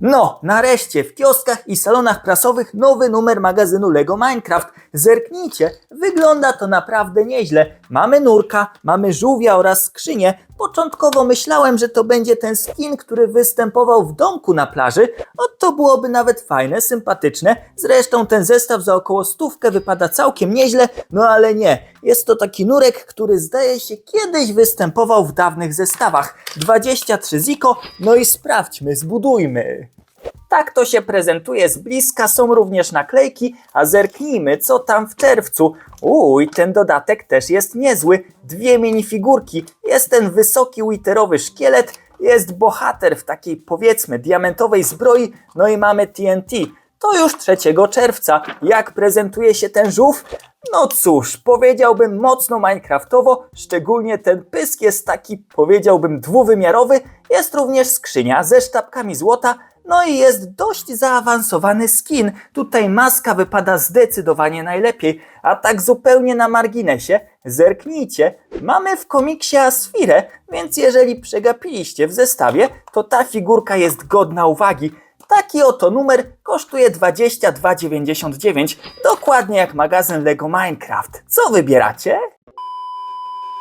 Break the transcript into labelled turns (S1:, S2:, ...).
S1: No, nareszcie w kioskach i salonach prasowych nowy numer magazynu LEGO Minecraft. Zerknijcie, wygląda to naprawdę nieźle. Mamy nurka, mamy żółwia oraz skrzynię. Początkowo myślałem, że to będzie ten skin, który występował w domku na plaży. O, to byłoby nawet fajne, sympatyczne. Zresztą ten zestaw za około stówkę wypada całkiem nieźle, no ale nie. Jest to taki nurek, który zdaje się kiedyś występował w dawnych zestawach. 23 ziko, no i sprawdźmy, zbudujmy. Tak to się prezentuje z bliska, są również naklejki, a zerknijmy co tam w czerwcu. Uj, ten dodatek też jest niezły. Dwie minifigurki, jest ten wysoki witerowy szkielet, jest bohater w takiej powiedzmy diamentowej zbroi, no i mamy TNT. To już 3 czerwca. Jak prezentuje się ten żółw? No cóż, powiedziałbym mocno minecraftowo, szczególnie ten pysk jest taki, powiedziałbym, dwuwymiarowy. Jest również skrzynia ze sztabkami złota, no i jest dość zaawansowany skin. Tutaj maska wypada zdecydowanie najlepiej, a tak zupełnie na marginesie, zerknijcie, mamy w komiksie Asfirę, więc jeżeli przegapiliście w zestawie, to ta figurka jest godna uwagi. Taki oto numer kosztuje 22,99, dokładnie jak magazyn LEGO Minecraft. Co wybieracie?